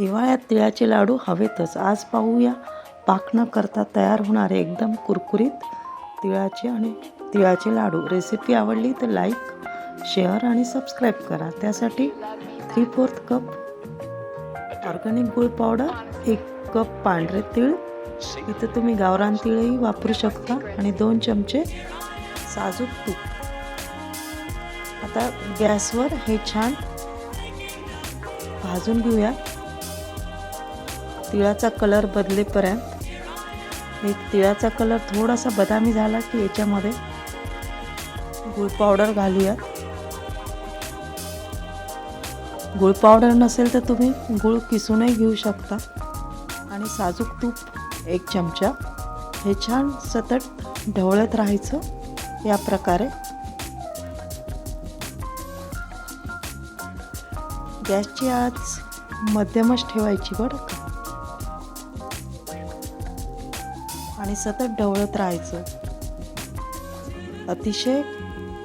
हिवाळ्यात तिळाचे लाडू हवेतच. आज पाहूया. पाक न करता तयार होणारे एकदम कुरकुरीत तिळाचे आणि तिळाचे लाडू. रेसिपी आवडली तर लाईक शेअर आणि सबस्क्राईब करा. त्यासाठी थ्री फोर्थ कप ऑर्गॅनिक गुळ पावडर एक कप पांढरे तीळ. इथं तुम्ही गावरान तिळही वापरू शकता आणि दोन चमचे साजूक तूप. आता गॅसवर हे छान भाजून घेऊया. तिळाचा कलर बदलेपर्यंत एक तिळाचा कलर थोडासा बदामी झाला की याच्यामध्ये गुळ पावडर घालूया गुळ पावडर नसेल तर तुम्ही गुळ किसूनही घेऊ शकता. आणि साजूक तूप एक चमचा. हे छान सतत ढवळत राहायचं या प्रकारे. गॅसची आज मध्यमच ठेवायची बरं का? आणि सतत ढवळत राहायचं. अतिशय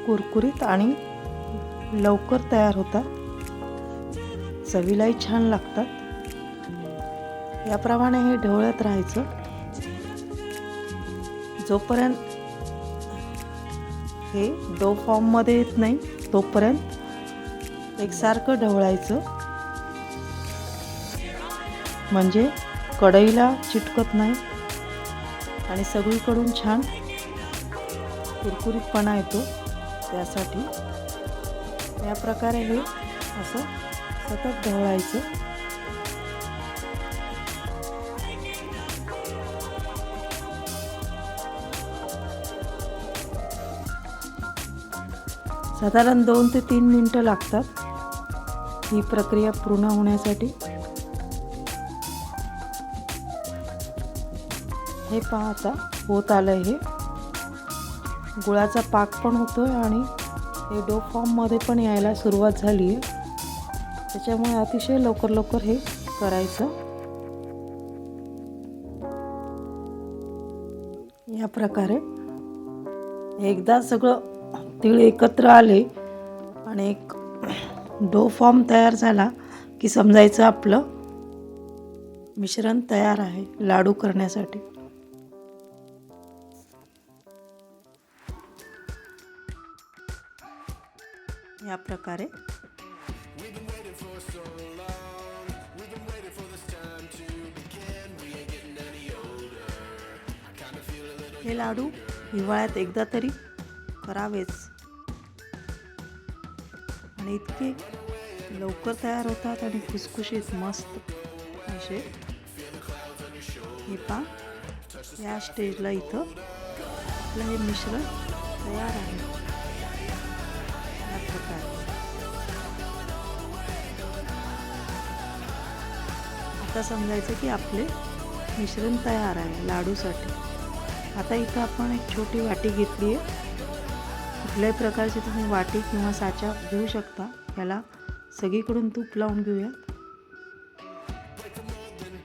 कुरकुरीत आणि लवकर तयार होतात. चवीलाही छान लागतात. याप्रमाणे हे ढवळत राहायचं. जोपर्यंत हे डो फॉर्ममध्ये येत नाही तोपर्यंत एकसारखं ढवळायचं. म्हणजे कढईला चिटकत नाही. आणि सगळीकडून छान कुरकुरीतपणा येतो त्यासाठी. या प्रकारे हे असं सतत ढवळायचं. साधारण दोन ते तीन मिनटं लागतात. ही प्रक्रिया पूर्ण होण्यासाठी. हे पहा आता होत आलं हे. गुळाचा पाक पण होतो आहे आणि हे डो फॉर्ममध्ये पण यायला सुरुवात झाली आहे. त्याच्यामुळे अतिशय लवकर लवकर हे करायचं. या प्रकारे एकदा सगळं तीळ एकत्र आले आणि एक डो फॉर्म तयार झाला की समजायचं आपलं मिश्रण तयार आहे लाडू करण्यासाठी. या प्रकारे. हे लाडू हिवाळ्यात एकदा तरी करावेच. आणि इतके लवकर तयार होतात आणि खुसखुशीत मस्त असे. हे पा या स्टेजला इथं आपलं हे मिश्रण तयार आहे. प्रकारे आता समजायचं की आपले मिश्रण तयार आहे लाडूसाठी. आता इथं आपण एक छोटी वाटी घेतली आहे. कुठल्याही प्रकारची तुम्ही वाटी किंवा साचा घेऊ शकता. याला सगळीकडून तूप लावून घेऊया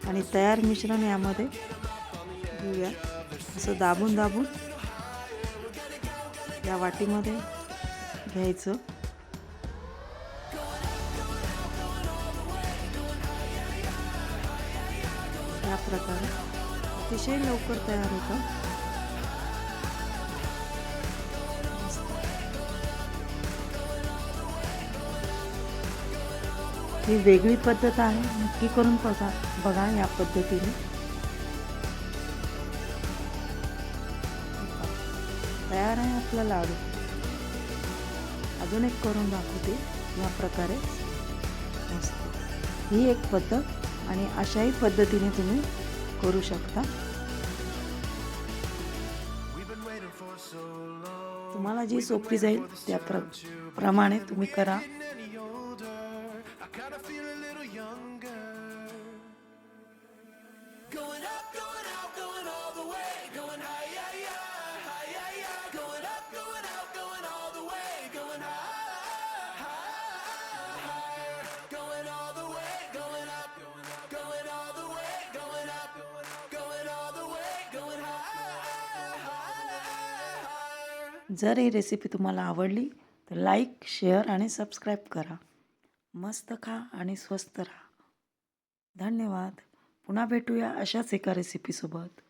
आणि तयार मिश्रण यामध्ये घेऊया असं दाबून दाबून या वाटीमध्ये घ्यायचं. या प्रकारे अतिशय लवकर तयार होतं. ही वेगळी पद्धत आहे. नक्की करून बघा बघा या पद्धतीने. तयार आहे आपला लाडू. अजून एक करून दाखवते या प्रकारे. ही एक पद्धत आणि अशाही पद्धतीने तुम्ही करू शकता. तुम्हाला जी सोपी जाईल त्या प्र प्रमाणे तुम्ही करा. Going up, जर ही रेसिपी तुम्हाला आवडली तर लाईक शेअर आणि सबस्क्राईब करा. मस्त खा आणि स्वस्त राहा. धन्यवाद. पुन्हा भेटूया अशाच एका रेसिपीसोबत